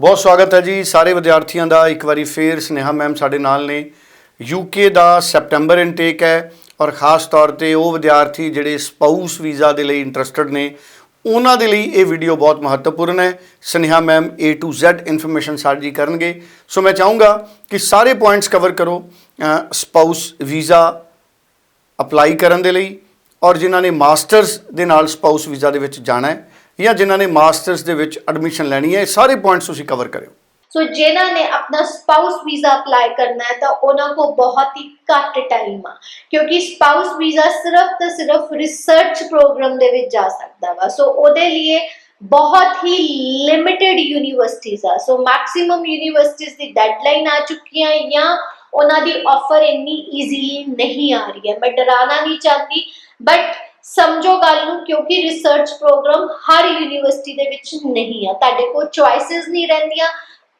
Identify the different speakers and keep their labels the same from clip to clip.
Speaker 1: ਬਹੁਤ ਸਵਾਗਤ ਹੈ ਜੀ ਸਾਰੇ ਵਿਦਿਆਰਥੀਆਂ ਦਾ। ਇੱਕ ਵਾਰੀ ਫੇਰ ਸਨੇਹਾ ਮੈਮ ਸਾਡੇ ਨਾਲ ਨੇ। ਯੂਕੇ ਦਾ ਸੈਪਟੈਂਬਰ ਇਨਟੇਕ ਹੈ ਔਰ ਖਾਸ ਤੌਰ ਤੇ ਉਹ ਵਿਦਿਆਰਥੀ ਜਿਹੜੇ ਸਪਾਊਸ ਵੀਜ਼ਾ ਦੇ ਲਈ ਇੰਟਰਸਟਿਡ ਨੇ, ਉਹਨਾਂ ਦੇ ਲਈ ਇਹ ਵੀਡੀਓ ਬਹੁਤ ਮਹੱਤਵਪੂਰਨ ਹੈ। Sneha ma'am A to Z information ਸਾਂਝੀ ਕਰਨਗੇ। ਸੋ ਮੈਂ ਚਾਹੂੰਗਾ ਕਿ ਸਾਰੇ ਪੁਆਇੰਟਸ ਕਵਰ ਕਰੋ ਸਪਾਊਸ ਵੀਜ਼ਾ ਅਪਲਾਈ ਕਰਨ ਦੇ ਲਈ ਔਰ ਜਿਨ੍ਹਾਂ ਨੇ ਮਾਸਟਰਸ ਦੇ ਨਾਲ ਸਪਾਊਸ ਵੀਜ਼ਾ ਦੇ ਵਿੱਚ ਜਾਣਾ ਹੈ ਜਾਂ ਜਿਨ੍ਹਾਂ ਨੇ ਮਾਸਟਰਸ ਦੇ ਵਿੱਚ ਐਡਮਿਸ਼ਨ ਲੈਣੀ ਹੈ, ਇਹ ਸਾਰੇ ਪੁਆਇੰਟਸ ਤੁਸੀਂ ਕਵਰ ਕਰਿਓ।
Speaker 2: ਸੋ ਜਿਨ੍ਹਾਂ ਨੇ ਆਪਣਾ ਸਪਾਊਸ ਵੀਜ਼ਾ ਅਪਲਾਈ ਕਰਨਾ ਹੈ, ਤਾਂ ਉਹਨਾਂ ਕੋ ਬਹੁਤ ਹੀ ਘੱਟ ਟਾਈਮ ਆ। ਕਿਉਂਕਿ ਸਪਾਊਸ ਵੀਜ਼ਾ ਸਿਰਫ ਤੇ ਸਿਰਫ ਰਿਸਰਚ ਪ੍ਰੋਗਰਾਮ ਦੇ ਵਿੱਚ ਜਾ ਸਕਦਾ ਵਾ। ਸੋ ਉਹਦੇ ਲਈ ਬਹੁਤ ਹੀ ਲਿਮਿਟਿਡ ਯੂਨੀਵਰਸਿਟੀਜ਼ ਆ। ਸੋ ਮੈਕਸਿਮਮ ਯੂਨੀਵਰਸਿਟੀਜ਼ ਦੀ ਡੈਡਲਾਈਨ ਆ ਚੁੱਕੀਆਂ ਜਾਂ ਉਹਨਾਂ ਦੀ ਆਫਰ ਇੰਨੀ ਈਜ਼ੀਲੀ ਨਹੀਂ ਆ ਰਹੀ ਹੈ। ਮੈਂ ਡਰਾਣਾ ਨਹੀਂ ਚਾਹਤੀ ਬਟ ਸਮਝੋ ਗੱਲ ਨੂੰ, ਕਿਉਂਕਿ ਰਿਸਰਚ ਪ੍ਰੋਗਰਾਮ ਹਰ ਯੂਨੀਵਰਸਿਟੀ ਦੇ ਵਿੱਚ ਨਹੀਂ ਆ। ਤੁਹਾਡੇ ਕੋਲ ਚੁਆਇਸਸ ਨਹੀਂ ਰਹਿੰਦੀਆਂ।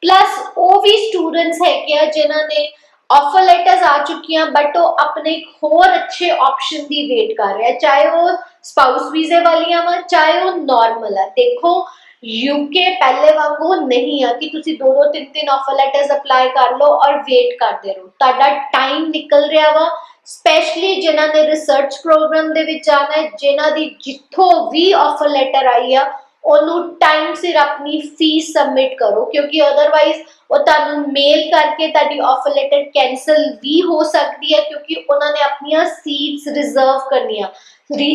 Speaker 2: ਪਲੱਸ ਉਹ ਵੀ ਸਟੂਡੈਂਟਸ ਹੈਗੇ ਆ ਜਿਨ੍ਹਾਂ ਨੇ ਆਫਰ ਲੈਟਰਸ ਆ ਚੁੱਕੀਆਂ ਬਟ ਉਹ ਆਪਣੇ ਹੋਰ ਅੱਛੇ ਆਪਸ਼ਨ ਦੀ ਵੇਟ ਕਰ ਰਿਹਾ ਚਾਹੇ ਉਹ ਸਪਾਊਸ ਵੀਜ਼ੇ ਵਾਲੀਆਂ ਵਾ, ਚਾਹੇ ਉਹ ਨਾਰਮਲ ਆ। ਦੇਖੋ ਯੂਕੇ ਪਹਿਲੇ ਵਾਂਗੂ ਨਹੀਂ ਆ ਕਿ ਤੁਸੀਂ ਦੋ ਦੋ ਤਿੰਨ ਤਿੰਨ ਆਫਰ ਲੈਟਰਸ ਅਪਲਾਈ ਕਰ ਲਓ ਔਰ ਵੇਟ ਕਰਦੇ ਰਹੋ। ਤੁਹਾਡਾ ਟਾਈਮ ਨਿਕਲ ਰਿਹਾ ਵਾ। ਸਪੈਸ਼ਲੀ ਜਿਨ੍ਹਾਂ ਨੇ ਰਿਸਰਚ ਪ੍ਰੋਗਰਾਮ ਦੇ ਵਿੱਚ ਜਾਣਾ ਹੈ, ਜਿਨ੍ਹਾਂ ਦੀ ਜਿੱਥੋਂ ਵੀ ਆਫਰ ਲੈਟਰ ਆਈ ਆ, ਉਹਨੂੰ ਟਾਈਮ ਸਿਰ ਆਪਣੀ ਫੀਸ ਸਬਮਿਟ ਕਰੋ, ਕਿਉਂਕਿ ਅਦਰਵਾਈਜ਼ ਉਹ ਤੁਹਾਨੂੰ ਮੇਲ ਕਰਕੇ ਤੁਹਾਡੀ ਆਫਰ ਲੈਟਰ ਕੈਨਸਲ ਵੀ ਹੋ ਸਕਦੀ ਹੈ, ਕਿਉਂਕਿ ਉਹਨਾਂ ਨੇ ਆਪਣੀਆਂ ਸੀਟਸ ਰਿਜ਼ਰਵ ਕਰਨੀਆਂ।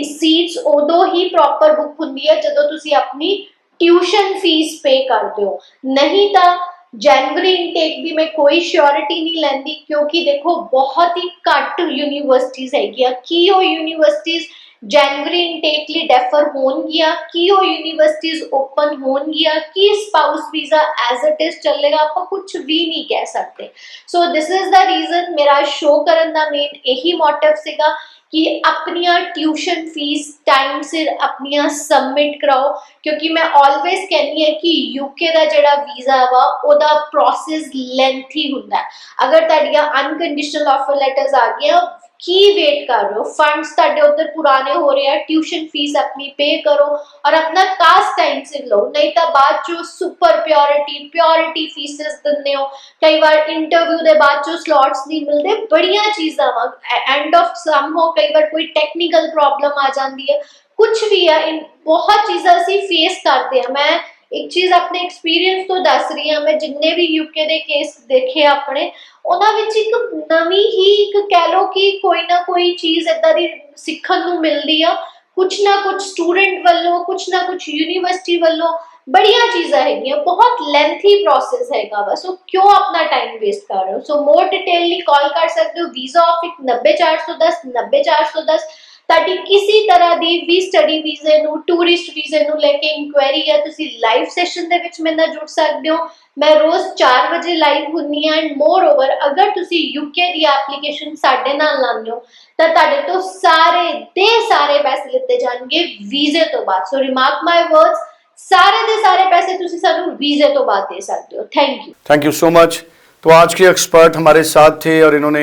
Speaker 2: ਸੀਟਸ ਉਦੋਂ ਹੀ ਪ੍ਰੋਪਰ ਬੁੱਕ ਹੁੰਦੀ ਹੈ ਜਦੋਂ ਤੁਸੀਂ ਆਪਣੀ ਟਿਊਸ਼ਨ ਫੀਸ ਪੇ ਕਰਦੇ ਹੋ। ਨਹੀਂ ਤਾਂ ਜਨਵਰੀ ਇਨਟੇਕ ਦੀ ਮੈਂ ਕੋਈ ਸ਼ੋਰਿਟੀ ਨਹੀਂ ਲੈਂਦੀ ਕਿਉਂਕਿ ਦੇਖੋ ਬਹੁਤ ਹੀ ਘੱਟ ਯੂਨੀਵਰਸਿਟੀਜ਼ ਹੈਗੀਆਂ ਕੀ ਉਹ ਯੂਨੀਵਰਸਿਟੀਜ਼ ਜਨਵਰੀ ਇਨਟੇਕ ਲਈ ਡੈਫਰ ਹੋਣਗੀਆਂ ਕੀ ਉਹ ਯੂਨੀਵਰਸਿਟੀਜ਼ ਓਪਨ ਹੋਣਗੀਆਂ ਕੀ spouse visa as it is ਚੱਲੇਗਾ ਆਪਾਂ ਕੁਝ ਵੀ ਨਹੀਂ ਕਹਿ ਸਕਦੇ so this is the reason ਮੇਰਾ ਸ਼ੋ ਕਰਨ ਦਾ ਮੇਨ ਇਹੀ ਮੋਟਿਵ ਸੀਗਾ ਕਿ ਆਪਣੀਆਂ ਟਿਊਸ਼ਨ ਫੀਸ ਟਾਈਮ ਸਿਰ ਆਪਣੀਆਂ ਸਬਮਿਟ ਕਰਾਓ। ਕਿਉਂਕਿ ਮੈਂ ਆਲਵੇਸ ਕਹਿੰਦੀ ਹਾਂ ਕਿ ਯੂਕੇ ਦਾ ਜਿਹੜਾ ਵੀਜ਼ਾ ਵਾ, ਉਹਦਾ ਪ੍ਰੋਸੈਸ ਲੈਂਥੀ ਹੁੰਦਾ ਹੈ। ਅਗਰ ਤੁਹਾਡੀਆਂ ਅਨਕੰਡੀਸ਼ਨਲ ਆਫਰ ਲੈਟਰਸ ਆ ਗਈਆਂ ਕੀ ਵੇਟ ਕਰ ਰਹੇ ਹੋ? ਫੰਡਸ ਤੁਹਾਡੇ ਉੱਧਰ ਪੁਰਾਣੇ ਹੋ ਰਹੇ ਆ ਟਿਊਸ਼ਨ ਫੀਸ ਆਪਣੀ ਪੇ ਕਰੋ ਔਰ ਆਪਣਾ ਕਾਸਟ ਟਾਈਮ ਸਿਰ ਲਓ। ਨਹੀਂ ਤਾਂ ਬਾਅਦ ਚੋਂ ਸੁਪਰ ਪਿਓਰਿਟੀ ਪਿਓਰਿਟੀ ਫੀਸਸ ਦਿੰਦੇ ਹੋ। ਕਈ ਵਾਰ ਇੰਟਰਵਿਊ ਦੇ ਬਾਅਦ ਚੋਂ ਸਲੋਟਸ ਨਹੀਂ ਮਿਲਦੇ, ਬੜੀਆਂ ਚੀਜ਼ਾਂ ਵਾ। ਐਂਡ ਆਫ ਸਮ ਹੋ ਕਈ ਵਾਰ ਕੋਈ ਟੈਕਨੀਕਲ ਪ੍ਰੋਬਲਮ ਆ ਜਾਂਦੀ ਹੈ। ਕੁਝ ਵੀ ਆ ਬਹੁਤ ਚੀਜ਼ਾਂ ਅਸੀਂ ਫੇਸ ਕਰਦੇ ਆ। ਮੈਂ ਇੱਕ ਚੀਜ਼ ਆਪਣੇ ਐਕਸਪੀਰੀਅੰਸ ਤੋਂ ਦੱਸ ਰਹੀ ਹਾਂ ਮੈਂ, ਜਿੰਨੇ ਵੀ ਯੂਕੇ ਦੇ ਕੇਸ ਦੇਖੇ ਆਪਣੇ, ਉਹਨਾਂ ਵਿੱਚ ਇੱਕ ਨਵੀਂ ਹੀ ਇੱਕ ਕਹਿ ਲੋ ਕਿ ਕੋਈ ਨਾ ਕੋਈ ਚੀਜ਼ ਇਦਾਂ ਦੀ ਸਿੱਖਣ ਨੂੰ ਮਿਲਦੀ ਆ। ਕੁਝ ਨਾ ਕੁਝ ਸਟੂਡੈਂਟ ਵੱਲੋਂ ਕੁਝ ਨਾ ਕੁਝ ਯੂਨੀਵਰਸਿਟੀ ਵੱਲੋਂ ਬੜੀਆਂ ਚੀਜ਼ਾਂ ਹੈਗੀਆਂ, ਬਹੁਤ ਲੈਂਥੀ ਪ੍ਰੋਸੈਸ ਹੈਗਾ ਵਾ। ਸੋ ਕਿਉਂ ਆਪਣਾ ਟਾਈਮ ਵੇਸਟ ਕਰ ਰਹੇ ਹੋ? ਸੋ ਮੋਰ ਡਿਟੇਲ ਲਈ ਕਾਲ ਕਰ ਸਕਦੇ ਹੋ। ਵੀਜ਼ਾ ਆਫ 90410 90410 ਤੁਹਾਡੀ ਕਿਸੇ ਤਰ੍ਹਾਂ ਦੀ ਵੀ ਸਟੱਡੀ ਵੀਜ਼ੇ ਨੂੰ ਟੂਰਿਸਟ ਵੀਜ਼ੇ ਨੂੰ ਲੈ ਕੇ ਇਨਕੁਆਇਰੀ ਹੈ ਤੁਸੀਂ ਲਾਈਵ ਸੈਸ਼ਨ ਦੇ ਵਿੱਚ ਮੇਰੇ ਨਾਲ ਜੁੜ ਸਕਦੇ ਹੋ ਮੈਂ ਰੋਜ਼ 4 ਵਜੇ ਲਾਈਵ ਹੁੰਨੀ ਆ ਐਂਡ ਮੋਰ ਓਵਰ ਅਗਰ ਤੁਸੀਂ ਯੂਕੇ ਦੀ ਐਪਲੀਕੇਸ਼ਨ ਸਾਡੇ ਨਾਲ ਲਾਉਂਦੇ ਹੋ ਤਾਂ ਤੁਹਾਡੇ ਤੋਂ ਸਾਰੇ ਦੇ ਸਾਰੇ ਪੈਸੇ ਲਿੱਤੇ ਜਾਣਗੇ ਵੀਜ਼ੇ ਤੋਂ ਬਾਅਦ ਸੋ ਰਿਮਾਰਕ ਮਾਈ ਵਰਡਸ ਸਾਰੇ ਦੇ ਸਾਰੇ पैसे ਤੁਸੀਂ ਸਾਨੂੰ वीजे तो बाद दे सकते हो thank you
Speaker 1: thank you so much तो आज के एक्सपर्ट हमारे साथ थे और इन्होंने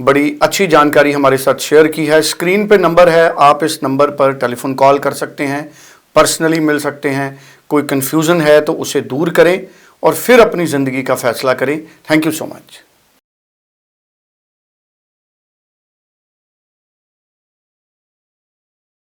Speaker 1: बड़ी अच्छी जानकारी हमारे साथ शेयर की है। स्क्रीन पे नंबर है, आप इस नंबर पर टेलीफोन कॉल कर सकते हैं, पर्सनली मिल सकते हैं। कोई कन्फ्यूज़न है तो उसे दूर करें और फिर अपनी ज़िंदगी का फैसला करें। Thank you so much.